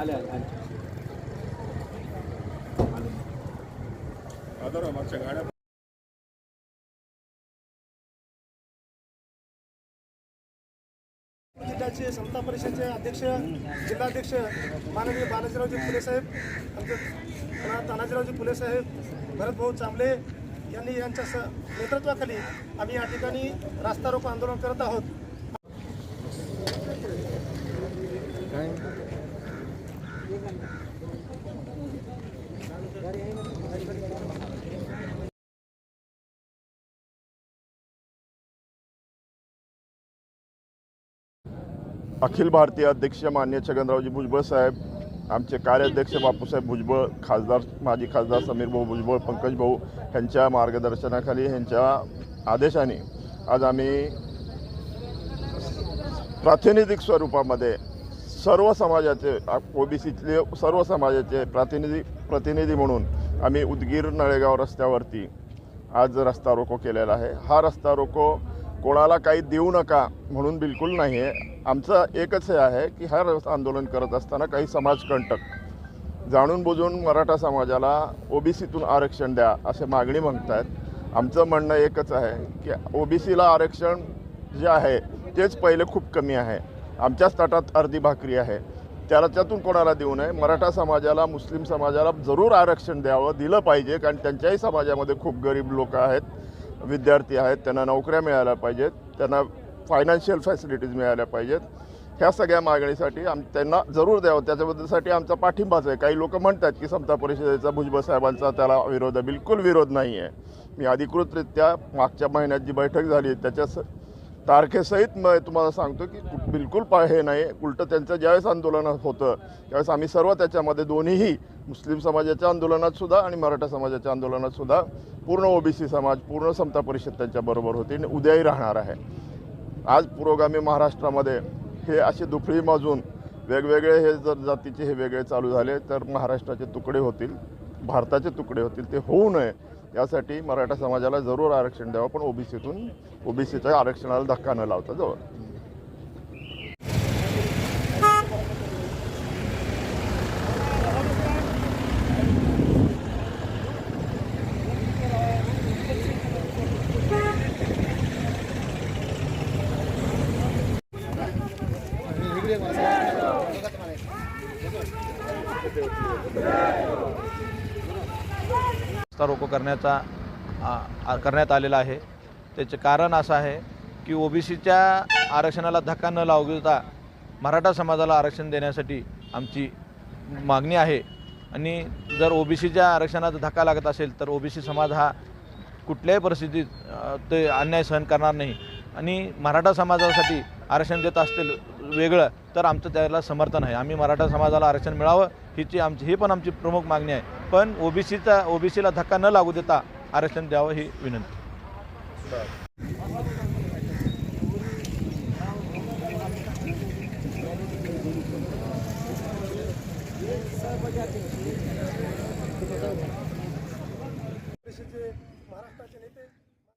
गाड्या जिल्ह्याचे समता परिषदेचे अध्यक्ष जिल्हाध्यक्ष माननीय बालाजीरावजी फुले साहेब आमचे तानाजीरावजी फुले साहेब भरतभाऊ चांबले यांनी यांच्या स नेतृत्वाखाली आम्ही या ठिकाणी रास्ता रोको आंदोलन करत आहोत. अखिल भारतीय अध्यक्ष मान्य छगनरावजी भुजबळ साहेब आमचे कार्याध्यक्ष बापूसाहेब भुजबळ खासदार माजी खासदार समीर भाऊ भुजबळ पंकज भाऊ यांच्या मार्गदर्शनाखाली यांच्या आदेशाने आज आम्ही प्रातिनिधिक स्वरूपामध्ये सर्व समाजाचे ओबीसीतले सर्व समाजाचे प्रातिनिधी प्रतिनिधी म्हणून आम्ही उदगीर नळेगाव रस्त्यावरती आज रस्ता रोको केलेला आहे. हा रस्ता रोको कोणाला काही देऊ नका म्हणून बिलकुल नाही आहे आमचं एकच हे आहे की हा आंदोलन करत असताना काही समाजकंटक जाणून बुजून मराठा समाजाला ओबीसीतून आरक्षण द्या असे मागणी मागतायत आमचं म्हणणं एकच आहे की ओबीसीला आरक्षण जे आहे तेच पहिले खूप कमी आहे. आमच्याच ताटात अर्धी भाकरी आहे. त्याच्यातून कोणाला देऊ नये? मराठा समाजाला मुस्लिम समाजाला जरूर आरक्षण द्यावं दिलं पाहिजे कारण त्यांच्याही समाजामध्ये खूप गरीब लोक आहेत. विद्यार्थी आहेत त्यांना नोकऱ्या मिळाल्या पाहिजेत त्यांना फायनान्शियल फॅसिलिटीज मिळाल्या पाहिजेत. ह्या सगळ्या मागणीसाठी आम त्यांना जरूर द्यावं. त्याच्याबद्दलसाठी आमचा पाठिंबाच आहे. काही लोक म्हणतात की समता परिषदेचा भुजबळ साहेबांचा त्याला विरोध आहे बिलकुल विरोध नाही आहे मी अधिकृतरित्या मागच्या महिन्यात जी बैठक झाली त्याच्या तारखेसहित मग तुम्हाला सांगतो की बिलकुल पा हे नाही उलटं त्यांचं ज्यावेळेस आंदोलन होतं त्यावेळेस आम्ही सर्व त्याच्यामध्ये दोन्हीही मुस्लिम समाजाच्या आंदोलनात सुद्धा आणि मराठा समाजाच्या आंदोलनात सुद्धा पूर्ण ओबीसी समाज पूर्ण समता परिषद त्यांच्याबरोबर होती आणि उद्याही राहणार आहे. आज पुरोगामी महाराष्ट्रामध्ये हे असे दुफळी माजून वेगवेगळे हे जर जातीचे हे वेगळे चालू झाले तर महाराष्ट्राचे तुकडे होतील भारताचे तुकडे होतील ते होऊ नये. यासाठी मराठा समाजाला जरूर आरक्षण द्यावं पण ओबीसीतून ओबीसीच्या आरक्षणाला धक्का न लावता जवळ. रस्ता रोको करण्याचा करण्यात आलेला आहे. त्याचे कारण असं आहे की ओबीसीच्या आरक्षणाला धक्का न लावता मराठा समाजाला आरक्षण देण्यासाठी आमची मागणी आहे. आणि जर ओबीसीच्या आरक्षणाचा धक्का लागत असेल तर ओबीसी समाज हा कुठल्याही परिस्थितीत ते अन्याय सहन करणार नाही. आणि मराठा समाजासाठी आरक्षण देत असतील वेगळं तर आमचं त्याला समर्थन आहे. आम्ही मराठा समाजाला आरक्षण मिळावं हिची आमची ही पण आमची प्रमुख मागणी आहे. पण ओबीसीचा ओबीसीला धक्का न लागू देता आरक्षण द्यावं ही विनंती. महाराष्ट्राचे नेते